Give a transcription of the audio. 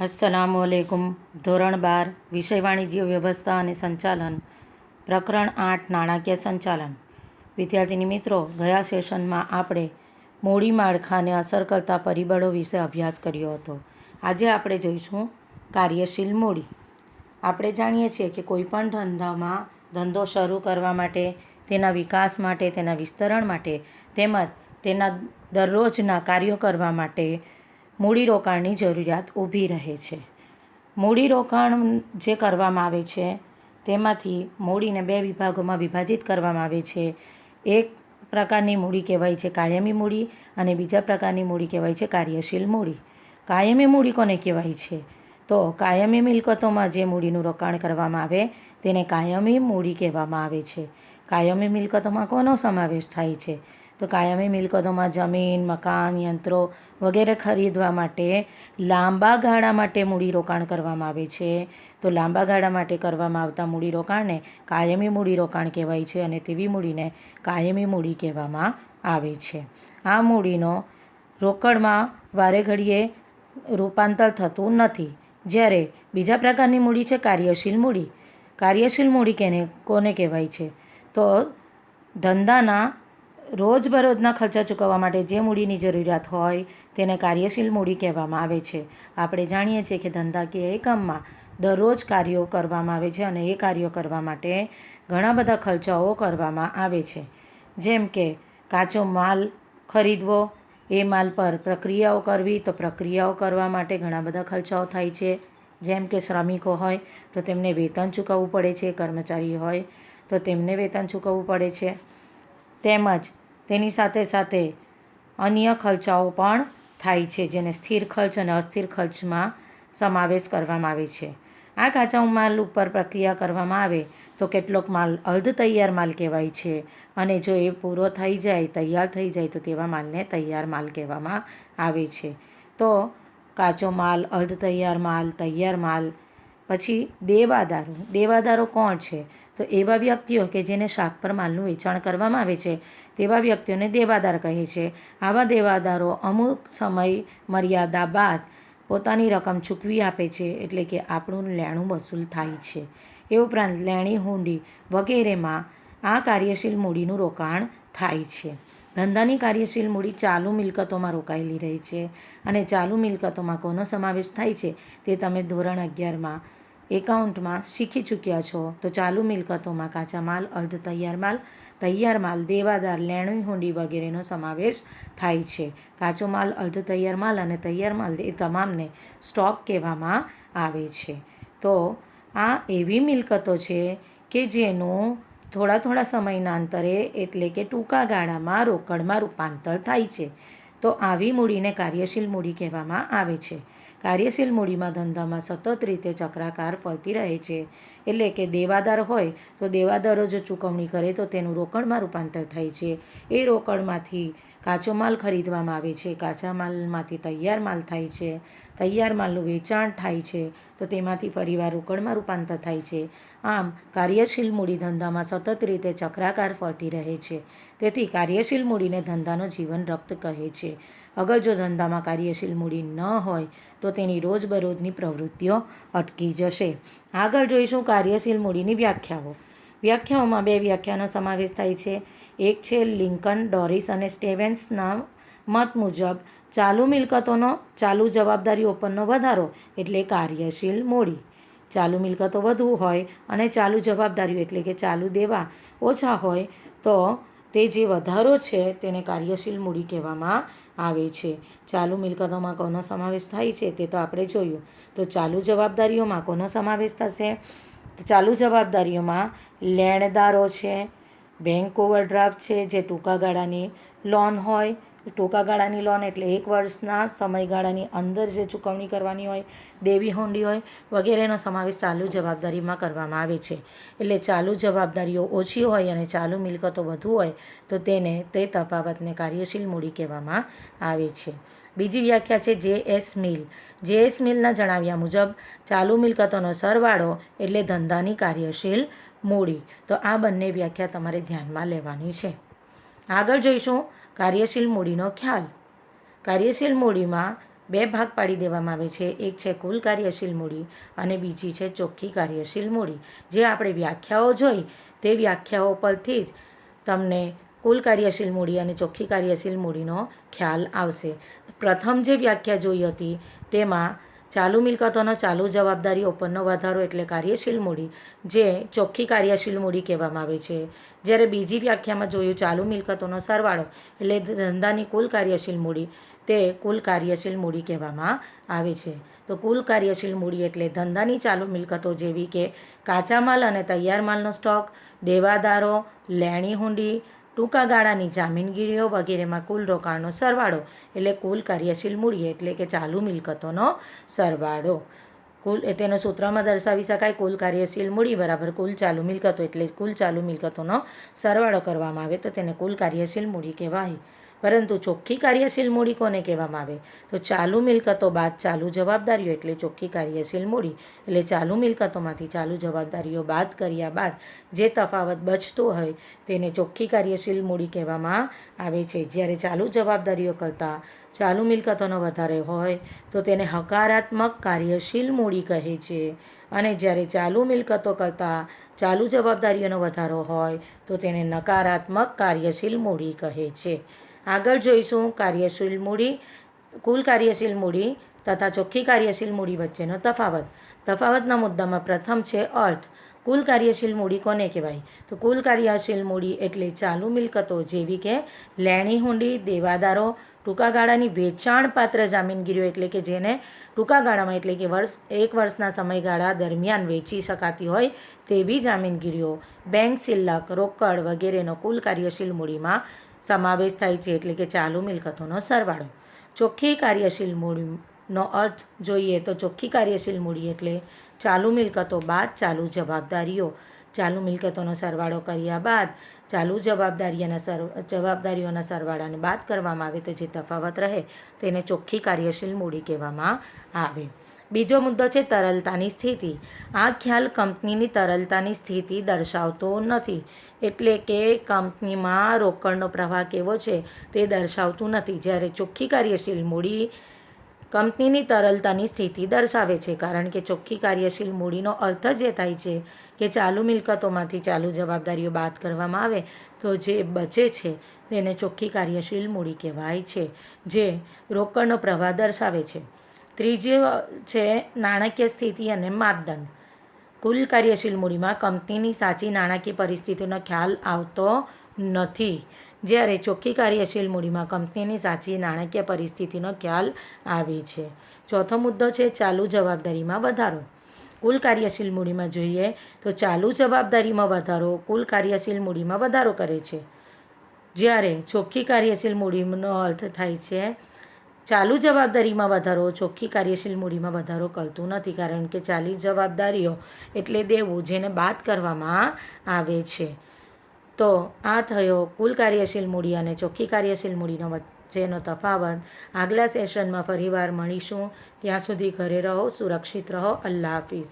અસલામુ અલેકુમ ધોરણ બાર, વિષય વાણિજ્ય વ્યવસ્થા અને સંચાલન. પ્રકરણ આઠ, નાણાકીય સંચાલન. વિદ્યાર્થીની મિત્રો, ગયા સેશનમાં આપણે મૂડી માળખાને અસર કરતા પરિબળો વિશે અભ્યાસ કર્યો હતો. આજે આપણે જોઈશું કાર્યશીલ મૂડી. આપણે જાણીએ છીએ કે કોઈપણ ધંધામાં ધંધો શરૂ કરવા માટે, તેના વિકાસ માટે, તેના વિસ્તરણ માટે તેમજ તેના દરરોજના કાર્યો કરવા માટે મૂડીરોકાણની જરૂરિયાત ઊભી રહે છે. મૂડીરોકાણ જે કરવામાં આવે છે, તેમાંથી મૂડીને બે વિભાગોમાં વિભાજિત કરવામાં આવે છે. એક પ્રકારની મૂડી કહેવાય છે કાયમી મૂડી અને બીજા પ્રકારની મૂડી કહેવાય છે કાર્યશીલ મૂડી. કાયમી મૂડી કોને કહેવાય છે? તો કાયમી મિલકતોમાં જે મૂડીનું રોકાણ કરવામાં આવે, તેને કાયમી મૂડી કહેવામાં આવે છે. કાયમી મિલકતોમાં કોનો સમાવેશ થાય છે? તો કાયમી મિલકતોમાં જમીન, મકાન, યંત્રો વગેરે ખરીદવા માટે લાંબા ગાળા માટે મૂડીરોકાણ કરવામાં આવે છે. તો લાંબા ગાળા માટે કરવામાં આવતા મૂડીરોકાણને કાયમી મૂડીરોકાણ કહેવાય છે અને તેવી મૂડીને કાયમી મૂડી કહેવામાં આવે છે. આ મૂડીનો રોકડમાં વારે ઘડીએ રૂપાંતર થતું નથી. જ્યારે બીજા પ્રકારની મૂડી છે, કાર્યશીલ મૂડી. કાર્યશીલ મૂડી કેને, કોને કહેવાય છે? તો ધંધાના રોજબરોજના ખર્ચા ચૂકવવા માટે જે મૂડીની જરૂરિયાત હોય તેને કાર્યશીલ મૂડી કહેવામાં આવે છે. આપણે જાણીએ છીએ કે ધંધાકીય એકમમાં દરરોજ કાર્યો કરવામાં આવે છે અને એ કાર્યો કરવા માટે ઘણા બધા ખર્ચાઓ કરવામાં આવે છે. જેમ કે કાચો માલ ખરીદવો, એ માલ પર પ્રક્રિયાઓ કરવી, તો પ્રક્રિયાઓ કરવા માટે ઘણા બધા ખર્ચાઓ થાય છે. જેમ કે શ્રમિકો હોય, તો તેમને વેતન ચૂકવવું પડે છે, કર્મચારી હોય, તો તેમને વેતન ચૂકવવું પડે છે. તેમજ તેની સાથે સાથે અન્ય ખર્ચાઓ પણ થાય છે, જેને સ્થિર ખર્ચ અને અસ્થિર ખર્ચમાં સમાવેશ કરવામાં આવે છે. આ કાચા માલ ઉપર પ્રક્રિયા કરવામાં આવે તો કેટલોક માલ અર્ધ તૈયાર માલ કહેવાય છે અને જો એ પૂરો થઈ જાય, તૈયાર થઈ જાય તો તેવા માલને તૈયાર માલ કહેવામાં આવે છે. તો કાચો માલ, અર્ધ તૈયાર માલ તૈયાર માલ, પછી દેવાદારો. દેવાદારો કોણ છે? તો એવા વ્યક્તિઓ કે જેને શાક પર માલનું વેચાણ કરવામાં આવે છે, તેવા વ્યક્તિઓને દેવાદાર કહે છે. આવા દેવાદારો અમુક સમય મર્યાદા બાદ પોતાની રકમ ચૂકવી આપે છે, એટલે કે આપણું લેણું વસૂલ થાય છે. એ ઉપરાંત લેણી, હુંડી વગેરેમાં આ કાર્યશીલ મૂડીનું રોકાણ થાય છે. ધંધાની કાર્યશીલ મૂડી ચાલુ મિલકતોમાં રોકાયેલી રહે છે અને ચાલુ મિલકતોમાં કોનો સમાવેશ થાય છે, તે તમે ધોરણ અગિયારમાં એકાઉન્ટમાં શીખી ચૂક્યા છો, તો ચાલુ મિલકતોમાં કાચા માલ અર્ધ તૈયાર માલ તૈયાર માલ, દેવાદાર લેણવી હુંડી વગેરેનો સમાવેશ થાય છે. કાચો માલ અર્ધ તૈયાર માલ અને તૈયાર માલ એ તમામને સ્ટોક કહેવામાં આવે છે. તો આ એવી મિલકતો છે કે જેનું થોડા થોડા સમયના અંતરે એટલે કે ટૂંકા ગાળામાં રોકડમાં રૂપાંતર થાય છે. તો આવી મૂડીને કાર્યશીલ મૂડી કહેવામાં આવે છે. કાર્યશીલ મૂડીમાં ધંધામાં સતત રીતે ચક્રાકાર ફરતી રહે છે. એટલે કે દેવાદાર હોય તો દેવાદારો જો ચૂકવણી કરે તો તેનું રોકડમાં રૂપાંતર થાય છે. એ રોકડમાંથી કાચો માલ ખરીદવામાં આવે છે. કાચા માલમાંથી તૈયાર માલ થાય છે. તૈયાર માલનું વેચાણ થાય છે. તો તેમાંથી ફરીવાર રોકડમાં રૂપાંતર થાય છે. આમ, કાર્યશીલ મૂડી ધંધામાં સતત રીતે ચક્રાકાર ફરતી રહે છે. તેથી કાર્યશીલ મૂડીને ધંધાનો જીવન રક્ત કહે છે. અગર જો ધંધામાં કાર્યશીલ મૂડી ન હોય, તો તેની રોજબરોજની પ્રવૃત્તિઓ અટકી જશે. આગળ જોઈશું કાર્યશીલ મૂડીની વ્યાખ્યાઓ. વ્યાખ્યાઓમાં બે વ્યાખ્યાનો સમાવેશ થાય છે. એક છે લિંકન, ડોરિસ અને સ્ટેવેન્સના મત મુજબ ચાલુ મિલકતોનો, ચાલુ જવાબદારીઓ પરનો વધારો એટલે કાર્યશીલ મૂડી. ચાલુ મિલકતો વધુ હોય અને ચાલુ જવાબદારીઓ એટલે કે ચાલુ દેવા ઓછા હોય, તો તે જે વધારો છે તેને કાર્યશીલ મૂડી કહેવામાં આવે છે. ચાલુ મિલકતોમાં કોનો સમાવેશ થાય છે તે તો આપણે જોયું. તો ચાલુ જવાબદારીઓમાં કોનો સમાવેશ થશે? તો ચાલુ જવાબદારીઓમાં લેણદારો છે બેંક ઓવરડ્રાફ્ટ છે, જે ટૂંકા ગાળાની લોન હોય. ટૂંકા ગાળાની લોન એટલે એક વર્ષના સમયગાળાની અંદર જે ચૂકવણી કરવાની હોય, દેવી હુંડી હોય, વગેરેનો સમાવેશ ચાલુ જવાબદારીમાં કરવામાં આવે છે. એટલે ચાલુ જવાબદારીઓ ઓછી હોય અને ચાલુ મિલકતો વધુ હોય, તો તેને તે તફાવતને કાર્યશીલ મૂડી કહેવામાં આવે છે. બીજી વ્યાખ્યા છે જે એસ મિલ. જે એસ મિલના જણાવ્યા મુજબ, ચાલુ મિલકતોનો સરવાળો એટલે ધંધાની કાર્યશીલ મૂડી. તો આ બંને વ્યાખ્યા તમારે ધ્યાનમાં લેવાની છે. આગળ જોઈશું કાર્યશીલ મૂડીનો ખ્યાલ. કાર્યશીલ મૂડીમાં બે ભાગ પાડી દેવામાં આવે છે. એક છે કુલ કાર્યશીલ મૂડી અને બીજી છે ચોખ્ખી કાર્યશીલ મૂડી. જે આપણે વ્યાખ્યાઓ જોઈ, તે વ્યાખ્યાઓ પરથી જ તમને કુલ કાર્યશીલ મૂડી અને ચોખ્ખી કાર્યશીલ મૂડીનો ખ્યાલ આવશે. પ્રથમ જે વ્યાખ્યા જોઈ હતી, તેમાં ચાલુ મિલકતોનો ચાલુ જવાબદારી ઉપરનો વધારો એટલે કાર્યશીલ મૂડી, જે ચોખ્ખી કાર્યશીલ મૂડી કહેવામાં આવે છે. જ્યારે બીજી વ્યાખ્યામાં જોયું ચાલુ મિલકતોનો સરવાળો એટલે ધંધાની કુલ કાર્યશીલ મૂડી, તે કુલ કાર્યશીલ મૂડી કહેવામાં આવે છે. તો કુલ કાર્યશીલ મૂડી એટલે ધંધાની ચાલુ મિલકતો જેવી કે કાચા માલ અને તૈયાર માલનો સ્ટોક, દેવાદારો લેણી હુંડી ટૂંકા ગાળાની જામીનગીરીઓ વગેરેમાં કુલ રોકાણનો સરવાળો, એટલે કુલ કાર્યશીલ મૂડી એટલે કે ચાલુ મિલકતોનો સરવાળો. કુલ તેનો સૂત્રમાં દર્શાવી શકાય, કુલ કાર્યશીલ મૂડી બરાબર કુલ ચાલુ મિલકતો, એટલે કુલ ચાલુ મિલકતોનો સરવાળો કરવામાં આવે, તો તેને કુલ કાર્યશીલ મૂડી કહેવાય. પરંતુ ચોખ્ખી કાર્યશીલ મૂડી કોને કહેવામાં આવે? તો ચાલુ મિલકતો બાદ ચાલુ જવાબદારીઓ એટલે ચોખ્ખી કાર્યશીલ મૂડી. એટલે ચાલુ મિલકતોમાંથી ચાલુ જવાબદારીઓ બાદ કર્યા બાદ જે તફાવત બચતો હોય તેને ચોખ્ખી કાર્યશીલ મૂડી કહેવામાં આવે છે. જ્યારે ચાલુ જવાબદારીઓ કરતાં ચાલુ મિલકતોનો વધારે હોય, તો તેને હકારાત્મક કાર્યશીલ મૂડી કહે છે. અને જ્યારે ચાલુ મિલકતો કરતાં ચાલુ જવાબદારીઓનો વધારો હોય, તો તેને નકારાત્મક કાર્યશીલ મૂડી કહે છે. આગળ જોઈશું કાર્યશીલ મૂડી, કુલ કાર્યશીલ મૂડી તથા ચોખ્ખી કાર્યશીલ મૂડી વચ્ચેનો તફાવત. તફાવતના મુદ્દામાં પ્રથમ છે અર્થ. કુલ કાર્યશીલ મૂડી કોને કહેવાય? તો કુલ કાર્યશીલ મૂડી એટલે ચાલુ મિલકતો જેવી કે લેણી હુંડી, દેવાદારો ટૂંકા ગાળાની વેચાણપાત્ર જામીનગીરીઓ એટલે કે જેને ટૂંકા ગાળામાં એટલે કે વર્ષ, એક વર્ષના સમયગાળા દરમિયાન વેચી શકાતી હોય તેવી જામીનગીરીઓ. બેંક, સિલ્લક, રોકડ વગેરેનો કુલ કાર્યશીલ મૂડીમાં સમાવેશ થાય છે એટલે કે ચાલુ મિલકતોનો સરવાળો. ચોખ્ખી કાર્યશીલ મૂડીનો અર્થ જોઈએ તો ચોખ્ખી કાર્યશીલ મૂડી એટલે ચાલુ મિલકતો બાદ ચાલુ જવાબદારીઓ. ચાલુ મિલકતોનો સરવાળો કર્યા બાદ ચાલુ જવાબદારીઓના સર, જવાબદારીઓના સરવાળાને બાદ કરવામાં આવે તો જે તફાવત રહે તેને ચોખ્ખી કાર્યશીલ મૂડી કહેવામાં આવે. બીજો મુદ્દો છે તરલતાની સ્થિતિ. આ ખ્યાલ કંપનીની તરલતાની સ્થિતિ દર્શાવતો નથી. એટલે કે કંપનીમાં રોકડનો પ્રવાહ કેવો છે તે દર્શાવતું નથી. જ્યારે ચોખ્ખી કાર્યશીલ મૂડી કંપનીની તરલતાની સ્થિતિ દર્શાવે છે, કારણ કે ચોખ્ખી કાર્યશીલ મૂડીનો અર્થ જ એ થાય છે કે ચાલુ મિલકતોમાંથી ચાલુ જવાબદારીઓ બાદ કરવામાં આવે તો જે બચે છે તેને ચોખ્ખી કાર્યશીલ મૂડી કહેવાય છે, જે રોકડનો પ્રવાહ દર્શાવે છે. ત્રીજી છે નાણાકીય સ્થિતિ અને માપદંડ. કુલ કાર્યશીલ મૂડીમાં કંપનીની સાચી નાણાકીય પરિસ્થિતિનો ખ્યાલ આવતો નથી. જ્યારે ચોખ્ખી કાર્યશીલ મૂડીમાં કંપનીની સાચી નાણાકીય પરિસ્થિતિનો ખ્યાલ આવે છે. ચોથો મુદ્દો છે ચાલુ જવાબદારીમાં વધારો. કુલ કાર્યશીલ મૂડીમાં જોઈએ તો ચાલુ જવાબદારીમાં વધારો કુલ કાર્યશીલ મૂડીમાં વધારો કરે છે. જ્યારે ચોખ્ખી કાર્યશીલ મૂડીનો અર્થ થાય છે ચાલુ જવાબદારીમાં વધારો, ચોખ્ખી કાર્યશીલ મૂડીમાં વધારો કરતું નથી, કારણ કે ચાલી જવાબદારીઓ એટલે દેવું જેને બાદ કરવામાં આવે છે. તો આ થયો કુલ કાર્યશીલ મૂડી અને ચોખ્ખી કાર્યશીલ મૂડીનો વચ્ચેનો તફાવત. આગલા સેશનમાં ફરીવાર મળીશું. ત્યાં સુધી ઘરે રહો, સુરક્ષિત રહો. અલ્લાહ હાફિઝ.